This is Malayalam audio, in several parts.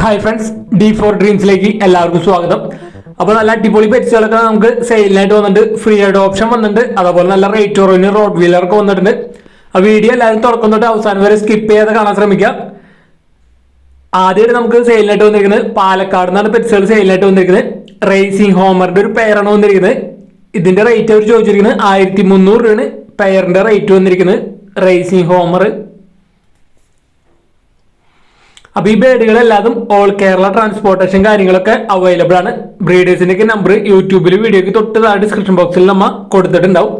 ഹായ് ഫ്രണ്ട്സ് ഡി ഫോർ ഡ്രീംസിലേക്ക് എല്ലാവർക്കും സ്വാഗതം. അപ്പോൾ നല്ല അടിപൊളി പെറ്റ്സുകളൊക്കെ നമുക്ക് സെയിലിനായിട്ട് വന്നിട്ടുണ്ട്. ഫ്രീ ആയിട്ട് ഓപ്ഷൻ വന്നിട്ടുണ്ട്. അതുപോലെ നല്ല റേറ്റ് കുറവിന് റോഡ് വീലറൊക്കെ വന്നിട്ടുണ്ട്. ആ വീഡിയോ എല്ലാവരും തുടക്കം തൊട്ട് അവസാനം വരെ സ്കിപ്പ് ചെയ്യാതെ കാണാൻ ശ്രമിക്കുക ആദ്യമായിട്ട് നമുക്ക് സെയിലിനായിട്ട് വന്നിരിക്കുന്നത് പാലക്കാട് നിന്നാണ് പെറ്റ്സുകൾ സെയിലിനായിട്ട് വന്നിരിക്കുന്നത്. റേസിംഗ് ഹോമറിന്റെ ഒരു പെയറാണ് വന്നിരിക്കുന്നത്. ഇതിന്റെ റേറ്റ് അവർ ചോദിച്ചിരിക്കുന്നത് ആയിരത്തി മുന്നൂറ് രൂപയാണ് പെയറിന്റെ റേറ്റ് വന്നിരിക്കുന്നത്. റേസിംഗ് ഹോമർ അപ്പൊ ഈ ബേഡുകളെല്ലാതും ഓൾ കേരള ട്രാൻസ്പോർട്ടേഷൻ കാര്യങ്ങളൊക്കെ അവൈലബിൾ ആണ്. ബ്രീഡേഴ്സിന്റെ നമ്പർ യൂട്യൂബിൽ വീഡിയോക്ക് തൊട്ട് ഡിസ്ക്രിപ്ഷൻ ബോക്സിൽ നമ്മ കൊടുത്തിട്ടുണ്ടാവും.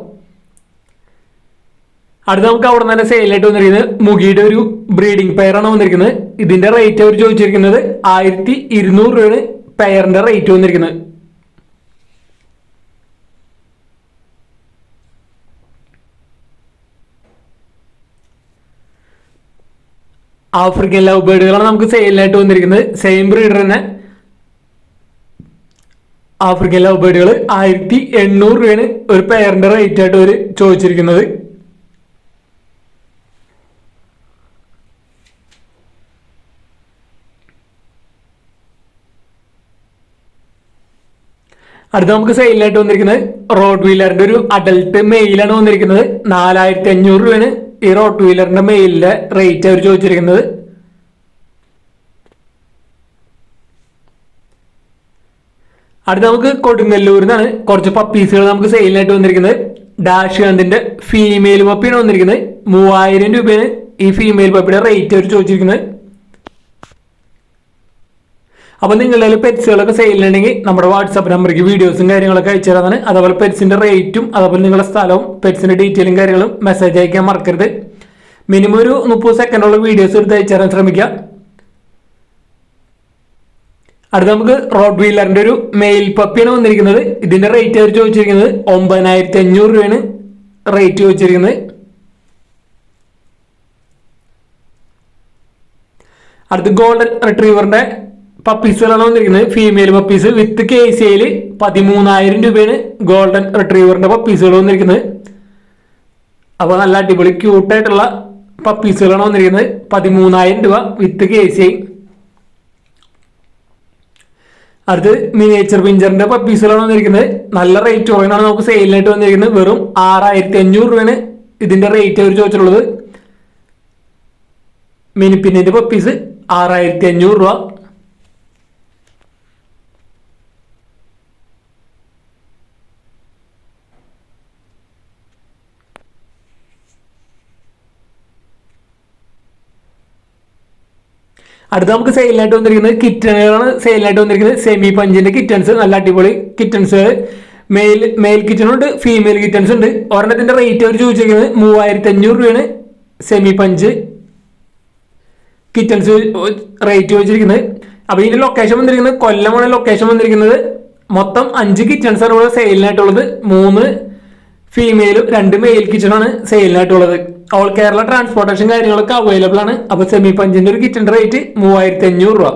അടുത്ത നമുക്ക് അവിടെ തന്നെ സെയിലായിട്ട് വന്നിരിക്കുന്നത് മുഗിയുടെ ഒരു ബ്രീഡിംഗ് പെയറാണ് വന്നിരിക്കുന്നത്. ഇതിന്റെ റേറ്റ് അവർ ചോദിച്ചിരിക്കുന്നത് ആയിരത്തി ഇരുന്നൂറ് രൂപയാണ് പെയറിന്റെ റേറ്റ് വന്നിരിക്കുന്നത്. ആഫ്രിക്കൻ ലവ് ബേർഡുകളാണ് നമുക്ക് സെയിലിനായിട്ട് വന്നിരിക്കുന്നത്. സെയിം ബ്രീഡർ തന്നെ. ആഫ്രിക്കൻ ലവ് ബേർഡുകൾ ആയിരത്തി എണ്ണൂറ് രൂപയാണ് ഒരു പെയറിന്റെ റേറ്റ് ആയിട്ട് അവർ ചോദിച്ചിരിക്കുന്നത്. അടുത്ത നമുക്ക് സെയിലായിട്ട് വന്നിരിക്കുന്നത് റോഡ് വീലറിന്റെ ഒരു അഡൽട്ട് മെയിലാണ് വന്നിരിക്കുന്നത്. നാലായിരത്തി അഞ്ഞൂറ് രൂപയാണ് ഈ റോട്ട് വീലറിന്റെ മെയിലിന്റെ റേറ്റ് അവർ ചോദിച്ചിരിക്കുന്നത്? അടുത്ത നമുക്ക് കൊടുങ്ങല്ലൂരിൽ നിന്നാണ് കുറച്ച് പപ്പീസുകൾ നമുക്ക് സെയിലിനായിട്ട് വന്നിരിക്കുന്നത്. ഡാഷ് ഗാന്തിന്റെ ഫീമെയിൽ പപ്പിയാണ് വന്നിരിക്കുന്നത്. മൂവായിരം രൂപയാണ് ഈ ഫീമെയിൽ പപ്പിയുടെ റേറ്റ് അവർ ചോദിച്ചിരിക്കുന്നത്. അപ്പൊ നിങ്ങളുടെ പെറ്റ്സുകളൊക്കെ സെയിലുണ്ടെങ്കിൽ നമ്മുടെ വാട്സാപ്പ് നമ്പറിലേക്ക് വീഡിയോസും കാര്യങ്ങളൊക്കെ അയച്ചു തരാതാണ് അതേപോലെ പെറ്റ്സിന്റെ റേറ്റും അതേപോലെ നിങ്ങളുടെ സ്ഥലവും പെറ്റ്സിന്റെ ഡീറ്റെയിലും കാര്യങ്ങളും മെസ്സേജ് അയക്കാൻ മറക്കരുത്. മിനിമം ഒരു മുപ്പത് സെക്കൻഡുള്ള വീഡിയോസ് എടുത്ത് അയച്ചു തരാൻ ശ്രമിക്കുക അടുത്ത നമുക്ക് റോഡ് വീലറിന്റെ ഒരു മെയിൽ പപ്പിയാണ് വന്നിരിക്കുന്നത്. ഇതിന്റെ റേറ്റ് അവർ ചോദിച്ചിരിക്കുന്നത്? ഒമ്പതിനായിരത്തി അഞ്ഞൂറ് രൂപയാണ് റേറ്റ് ചോദിച്ചിരിക്കുന്നത്. അടുത്ത് ഗോൾഡൻ റിട്രീവറിന്റെ പപ്പീസുകളാണ് വന്നിരിക്കുന്നത്. ഫീമെയിൽ പപ്പീസ് വിത്ത് കെ സിയിൽ പതിമൂന്നായിരം രൂപയാണ് ഗോൾഡൻ റിട്രീവറിന്റെ പപ്പീസുകൾ വന്നിരിക്കുന്നത്. അപ്പോൾ നല്ല അടിപൊളി ക്യൂട്ടായിട്ടുള്ള പപ്പീസുകളാണ് വന്നിരിക്കുന്നത്. പതിമൂന്നായിരം രൂപ വിത്ത് കെ സി ഐ അടുത്ത് മിനിയേച്ചർ പിഞ്ചറിന്റെ പപ്പീസുകളാണ് വന്നിരിക്കുന്നത്. നല്ല റേറ്റ് കുറവാണ് നമുക്ക് സെയിലിനായിട്ട് വന്നിരിക്കുന്നത്. വെറും ആറായിരത്തി അഞ്ഞൂറ് രൂപയാണ് ഇതിന്റെ റേറ്റ് അവർ ചോദിച്ചിട്ടുള്ളത്. മിനിപ്പിന്നിന്റെ പപ്പീസ് ആറായിരത്തി അഞ്ഞൂറ് രൂപ. അടുത്ത നമുക്ക് സെയിലിനായിട്ട് വന്നിരിക്കുന്നത് കിറ്റണുകളാണ് സെയിലിനായിട്ട് വന്നിരിക്കുന്നത് സെമി പഞ്ചിന്റെ കിറ്റൺസ് നല്ല അടിപൊളി കിറ്റൺസ് മെയിൽ മെയിൽ കിറ്റൺ ഉണ്ട് ഫീമെയിൽ കിറ്റൺസ് ഉണ്ട്. ഒരെണ്ണത്തിന്റെ റേറ്റ് അവർ ചോദിച്ചിരിക്കുന്നത് മൂവായിരത്തി അഞ്ഞൂറ് രൂപയാണ് സെമി പഞ്ച് കിറ്റൺസ് റേറ്റ് ചോദിച്ചിരിക്കുന്നത്. അപ്പൊ ഇതിന്റെ ലൊക്കേഷൻ വന്നിരിക്കുന്നത് കൊല്ലമാണ് ലൊക്കേഷൻ വന്നിരിക്കുന്നത്. മൊത്തം അഞ്ച് കിച്ചൺസ് ആണ് ഇവിടെ സെയിലിനായിട്ടുള്ളത് മൂന്ന് ഫീമെയിലും രണ്ട് മെയിൽ കിച്ചണാണ് സെയിലിനായിട്ടുള്ളത് ഓൾ കേരള ട്രാൻസ്പോർട്ടേഷൻ കാര്യങ്ങളൊക്കെ അവൈലബിൾ ആണ്. അപ്പൊ സെമി പഞ്ചിന്റെ ഒരു കിച്ചൺ റേറ്റ് മൂവായിരത്തി അഞ്ഞൂറ് രൂപ.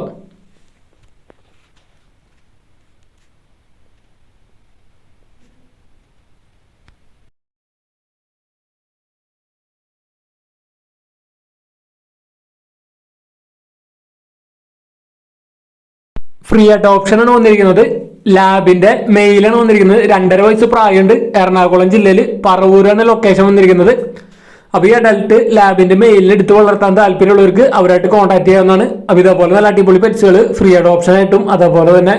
ഫ്രീ ആയിട്ട് ആണ് വന്നിരിക്കുന്നത്. ലാബിന്റെ മെയിലാണ് വന്നിരിക്കുന്നത്. രണ്ടര വയസ്സ് പ്രായമുണ്ട്. എറണാകുളം ജില്ലയിൽ എന്ന ലൊക്കേഷൻ വന്നിരിക്കുന്നത്. അപ്പൊ ഈ അഡൽട്ട് ലാബിന്റെ മെയിലിൽ എടുത്ത് വളർത്താൻ താല്പര്യമുള്ളവർക്ക് അവരായിട്ട് കോൺടാക്ട് ചെയ്യാവുന്നതാണ്. അപ്പൊ ഇതേപോലെ നല്ല അടിപൊളി പെറ്റ്സുകൾ ഫ്രീ ഓപ്ഷൻ ആയിട്ടും അതേപോലെ തന്നെ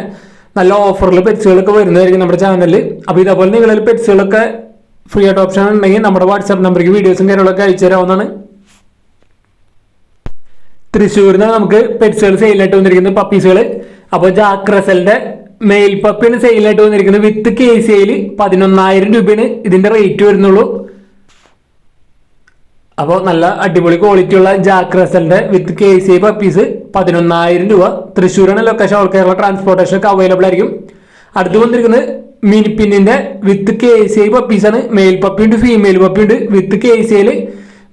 നല്ല ഓഫറിൽ പെറ്റ്സുകളൊക്കെ വരുന്നതായിരിക്കും നമ്മുടെ ചാനലിൽ അപ്പൊ ഇതേപോലെ നിങ്ങളിൽ പെറ്റ്സുകളൊക്കെ ഫ്രീ ആയിട്ട് ഓപ്ഷൻ ഉണ്ടെങ്കിൽ നമ്മുടെ വാട്സാപ്പ് നമ്പറിലേക്ക് വീഡിയോസും കാര്യങ്ങളൊക്കെ അയച്ചു തരാവുന്നതാണ്. തൃശ്ശൂരിൽ നിന്ന് നമുക്ക് പെറ്റ്സുകൾ സെയിലായിട്ട് വന്നിരിക്കുന്ന പപ്പീസുകൾ അപ്പോൾ ജാക്രസലിന്റെ മെയിൽ പപ്പിയാണ് സെയിലായിട്ട് വന്നിരിക്കുന്നത് വിത്ത് കെ സി ഐയിൽ പതിനൊന്നായിരം രൂപയാണ് ഇതിന്റെ റേറ്റ് വരുന്നുള്ളൂ. അപ്പോൾ നല്ല അടിപൊളി ക്വാളിറ്റി ഉള്ള ജാക്രസലിന്റെ വിത്ത് കെ സി പപ്പീസ് പതിനൊന്നായിരം രൂപ. തൃശ്ശൂരാണ് ലൊക്കേഷൻ ഓൾ കേരള ട്രാൻസ്പോർട്ടേഷൻ ഒക്കെ അവൈലബിൾ ആയിരിക്കും. അടുത്ത് വന്നിരിക്കുന്നത് മിനിപ്പിന്നിന്റെ വിത്ത് കെ സി ഐ പപ്പീസാണ് മെയിൽ പപ്പി ഉണ്ട് ഫീമെയിൽ പപ്പി ഉണ്ട്. വിത്ത് കെ സി ഐയിൽ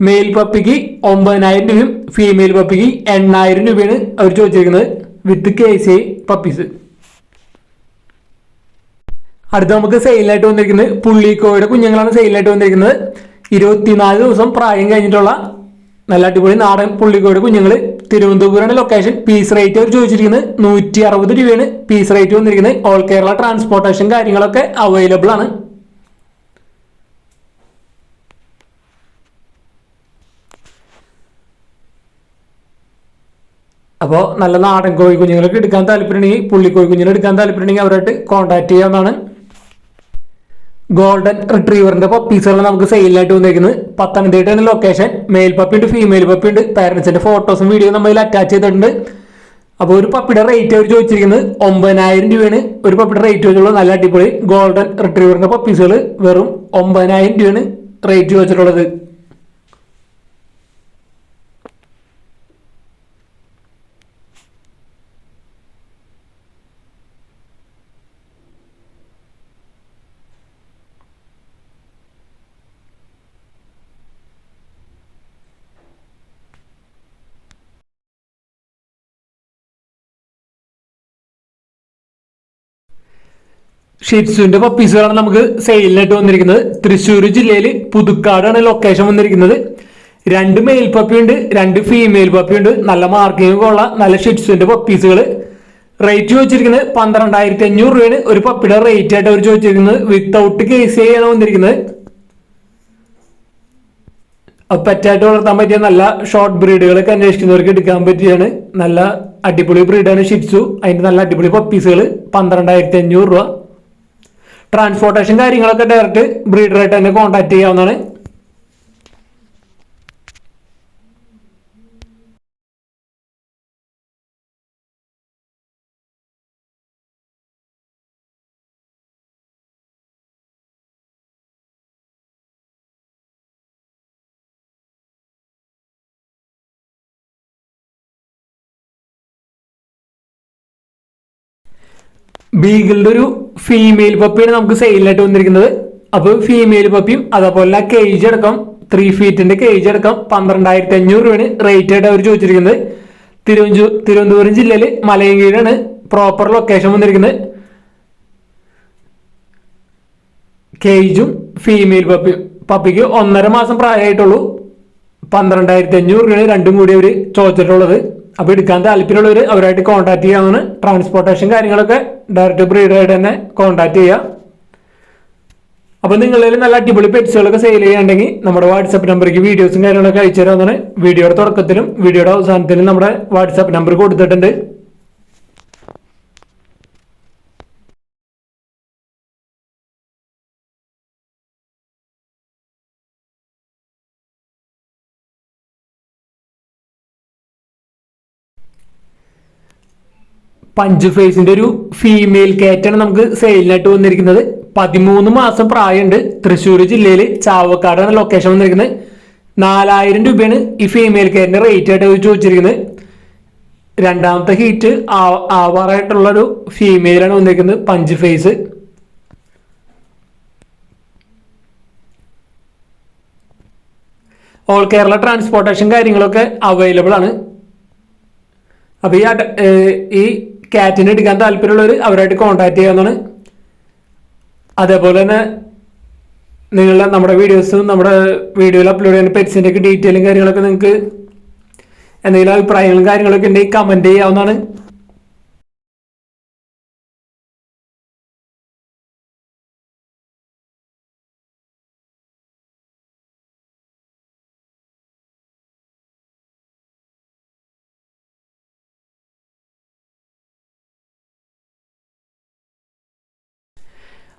മെയിൽ പപ്പിക്ക് ഒമ്പതിനായിരം രൂപയും ഫീമെയിൽ പപ്പിക്ക് എണ്ണായിരം രൂപയാണ് അവർ ചോദിച്ചിരിക്കുന്നത് with K C I puppies അടുത്ത നമുക്ക് സെയിലായിട്ട് വന്നിരിക്കുന്നത് പുള്ളിക്കോയുടെ കുഞ്ഞുങ്ങളാണ് സെയിലായിട്ട് വന്നിരിക്കുന്നത്. ഇരുപത്തിനാല് ദിവസം പ്രായം കഴിഞ്ഞിട്ടുള്ള നല്ല അടിപൊളി നാടൻ പുള്ളിക്കോട് കുഞ്ഞുങ്ങൾ തിരുവനന്തപുരമാണ് ലൊക്കേഷൻ പീസ് റേറ്റ് അവർ ചോദിച്ചിരിക്കുന്നത് നൂറ്റി അറുപത് രൂപയാണ്. പീസ് റേറ്റ് വന്നിരിക്കുന്നത് ഓൾ കേരള ട്രാൻസ്പോർട്ടേഷൻ കാര്യങ്ങളൊക്കെ അവൈലബിൾ ആണ്. അപ്പോൾ നല്ല നാടൻ കോഴി കുഞ്ഞുങ്ങൾക്ക് എടുക്കാൻ താല്പര്യമുണ്ടെങ്കിൽ പുള്ളിക്കോഴി കുഞ്ഞുങ്ങൾ എടുക്കാൻ താല്പര്യമുണ്ടെങ്കിൽ അവരായിട്ട് കോൺടാക്ട് ചെയ്യാവുന്നതാണ്. ഗോൾഡൻ റിട്രീവറിന്റെ പപ്പീസുകളെ നമുക്ക് സെയിലായിട്ട് വന്നിരിക്കുന്നത് പത്തനംതിട്ടയാണ് ലൊക്കേഷൻ മെയിൽ പപ്പി ഉണ്ട് ഫീമെയിൽ പപ്പി ഉണ്ട്. പാരന്റ്സിന്റെ ഫോട്ടോസും വീഡിയോ നമ്മൾ അറ്റാച്ച് ചെയ്തിട്ടുണ്ട്. അപ്പോൾ ഒരു പപ്പിയുടെ റേറ്റ് അവർ ചോദിച്ചിരിക്കുന്നത് ഒമ്പതിനായിരം രൂപയാണ്. ഒരു പപ്പിയുടെ റേറ്റ് ചോദിച്ചുള്ളത് നല്ല അടിപൊളി. ഗോൾഡൻ റിട്രീവറിന്റെ പപ്പീസുകൾ വെറും ഒമ്പതിനായിരം രൂപയാണ് റേറ്റ് ചോദിച്ചിട്ടുള്ളത്. ഷിറ്റ്സുവിന്റെ പപ്പീസുകളാണ് നമുക്ക് സെയിലിനായിട്ട് വന്നിരിക്കുന്നത്. തൃശ്ശൂർ ജില്ലയിൽ പുതുക്കാടാണ് ലൊക്കേഷൻ വന്നിരിക്കുന്നത്. രണ്ട് മെയിൽ പപ്പിയുണ്ട് രണ്ട് ഫീമെയിൽ പപ്പിയുണ്ട് നല്ല മാർക്കിംഗ് ഉള്ള നല്ല ഷിറ്റ്സുവിന്റെ പപ്പീസുകൾ റേറ്റ് ചോദിച്ചിരിക്കുന്നത് പന്ത്രണ്ടായിരത്തി അഞ്ഞൂറ് രൂപയാണ്. ഒരു പപ്പിയുടെ റേറ്റ് ആയിട്ട് അവർ ചോദിച്ചിരിക്കുന്നത്. വിത്തൗട്ട് കേസ് ആണ് വന്നിരിക്കുന്നത് പെറ്റായിട്ട് വളർത്താൻ പറ്റിയ നല്ല ഷോർട്ട് ബ്രീഡുകളൊക്കെ അന്വേഷിക്കുന്നവർക്ക് എടുക്കാൻ പറ്റിയാണ്. നല്ല അടിപൊളി ബ്രീഡാണ് ഷിറ്റ്സു. അതിന്റെ നല്ല അടിപൊളി പപ്പീസുകൾ പന്ത്രണ്ടായിരത്തി അഞ്ഞൂറ് രൂപ. ട്രാൻസ്പോർട്ടേഷൻ കാര്യങ്ങളൊക്കെ ഡയറക്റ്റ് ബ്രീഡറായിട്ട് തന്നെ കോൺടാക്ട് ചെയ്യാവുന്നതാണ്. ബീഗിളുടെ ഒരു ഫീമെയിൽ പപ്പിയാണ് നമുക്ക് സെയിലായിട്ട് വന്നിരിക്കുന്നത്. അപ്പോൾ ഫീമെയിൽ പപ്പിയും അതേപോലെ കേജ് അടക്കം ത്രീ ഫീറ്റിന്റെ കേജ് അടക്കം പന്ത്രണ്ടായിരത്തി അഞ്ഞൂറ് രൂപയാണ് റേറ്റ് ആയിട്ട് അവർ ചോദിച്ചിരിക്കുന്നത്. തിരുവനന്തപുരം ജില്ലയിൽ മലയങ്കീഴാണ് പ്രോപ്പർ ലൊക്കേഷൻ വന്നിരിക്കുന്നത്. കേജും ഫീമെയിൽ പപ്പി പപ്പിക്ക് ഒന്നര മാസം പ്രായമായിട്ടുള്ളൂ. പന്ത്രണ്ടായിരത്തി അഞ്ഞൂറ് രൂപയാണ് രണ്ടും കൂടി അവർ ചോദിച്ചിട്ടുള്ളത്. അപ്പോൾ എടുക്കാൻ താല്പര്യമുള്ളവർ അവരായിട്ട് കോൺടാക്ട് ചെയ്യാവുന്ന ട്രാൻസ്പോർട്ടേഷൻ കാര്യങ്ങളൊക്കെ ഡയറക്റ്റ് ബ്രീഡറായിട്ട് തന്നെ കോൺടാക്ട് ചെയ്യുക അപ്പോൾ നിങ്ങളിൽ നല്ല അടിപൊളി പെറ്റ്സുകളൊക്കെ സെയിൽ ചെയ്യാണ്ടെങ്കിൽ നമ്മുടെ വാട്സപ്പ് നമ്പറിലേക്ക് വീഡിയോസും കാര്യങ്ങളൊക്കെ അയച്ചു തരാവുന്നതാണ് വീഡിയോയുടെ തുടക്കത്തിലും വീഡിയോയുടെ അവസാനത്തിലും നമ്മുടെ വാട്സപ്പ് നമ്പർ കൊടുത്തിട്ടുണ്ട്. പഞ്ച് ഫേസിന്റെ ഒരു ഫീമെയിൽ കാറ്റാണ് നമുക്ക് സെയിലിനായിട്ട് വന്നിരിക്കുന്നത്. പതിമൂന്ന് മാസം പ്രായമുണ്ട്. തൃശ്ശൂർ ജില്ലയിൽ ചാവക്കാടാണ് ലൊക്കേഷൻ വന്നിരിക്കുന്നത്. നാലായിരം രൂപയാണ് ഈ ഫീമെയിൽ കാറ്റിന്റെ റേറ്റ് ആയിട്ട് ചോദിച്ചിരിക്കുന്നത്. രണ്ടാമത്തെ ഹീറ്റ് ആവാറായിട്ടുള്ള ഒരു ഫീമെയിലാണ് വന്നിരിക്കുന്നത് punch face all Kerala transportation കാര്യങ്ങളൊക്കെ അവൈലബിൾ ആണ്. അപ്പൊ ഈ കാറ്റിനെ എടുക്കാൻ താല്പര്യമുള്ളവർ അവരായിട്ട് കോൺടാക്ട് ചെയ്യാവുന്നതാണ് അതേപോലെ തന്നെ നിങ്ങളുടെ നമ്മുടെ വീഡിയോസും നമ്മുടെ വീഡിയോയിൽ അപ്ലോഡ് ചെയ്യുന്ന പെറ്റ്സിന്റെയൊക്കെ ഡീറ്റെയിലും കാര്യങ്ങളൊക്കെ നിങ്ങൾക്ക് എന്തെങ്കിലും അഭിപ്രായങ്ങളും കാര്യങ്ങളൊക്കെ ഉണ്ടെങ്കിൽ കമന്റ് ചെയ്യാവുന്നതാണ്.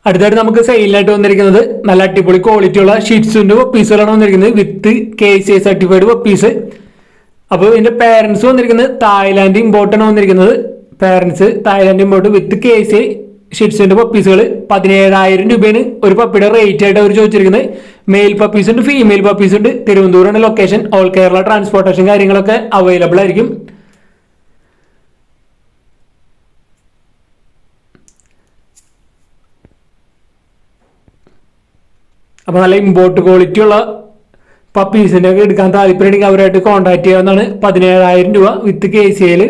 അടുത്തായിട്ട് നമുക്ക് സെയിലായിട്ട് വന്നിരിക്കുന്നത് നല്ല അടിപൊളി ക്വാളിറ്റി ഉള്ള ഷീറ്റ്സിന്റെ പീസുകളാണ് വന്നിരിക്കുന്നത്. With K C certified piece അപ്പോൾ ഇതിന്റെ പേരൻസ് വന്നിരിക്കുന്നത് തായ്ലാന്റ് ഇമ്പോർട്ടാണ് വന്നിരിക്കുന്നത്. Parents Thailand import with K C I പപ്പീസുകൾ പതിനേഴായിരം രൂപയാണ് ഒരു പപ്പിയുടെ റേറ്റ് ആയിട്ട് അവർ ചോദിച്ചിരിക്കുന്നത്. മെയിൽ പപ്പീസ് ഉണ്ട് ഫീമെയിൽ പപ്പീസ് ഉണ്ട്. തിരുവനന്തപുരമാണ് ലൊക്കേഷൻ ഓൾ കേരള ട്രാൻസ്പോർട്ടേഷൻ കാര്യങ്ങളൊക്കെ അവൈലബിൾ ആയിരിക്കും. അപ്പോൾ നല്ല ഇമ്പോർട്ട് ക്വാളിറ്റി ഉള്ള പപ്പീസിന്റെ ഒക്കെ എടുക്കാൻ താല്പര്യമുണ്ടെങ്കിൽ അവരായിട്ട് കോൺടാക്ട് ചെയ്യാവുന്നതാണ് പതിനേഴായിരം രൂപ വിത്ത് കെ സി എയിൽ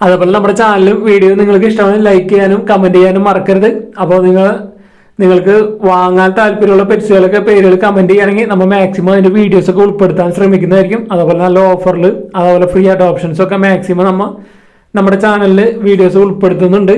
അതേപോലെ നമ്മുടെ ചാനലും വീഡിയോ നിങ്ങൾക്ക് ഇഷ്ടമാണ് ലൈക്ക് ചെയ്യാനും കമന്റ് ചെയ്യാനും മറക്കരുത്. അപ്പോൾ നിങ്ങൾ നിങ്ങൾക്ക് വാങ്ങാൻ താല്പര്യമുള്ള പെറ്റ്സുകളൊക്കെ പേരുകൾ കമന്റ് ചെയ്യുകയാണെങ്കിൽ നമ്മൾ മാക്സിമം അതിന്റെ വീഡിയോസ് ഒക്കെ ഉൾപ്പെടുത്താൻ ശ്രമിക്കുന്നതായിരിക്കും. അതുപോലെ നല്ല ഓഫറിൽ അതുപോലെ ഫ്രീ ആയിട്ട് ഓപ്ഷൻസ് ഒക്കെ മാക്സിമം നമ്മൾ നമ്മുടെ ചാനലിൽ വീഡിയോസ് ഉൾപ്പെടുത്തുന്നുണ്ട്.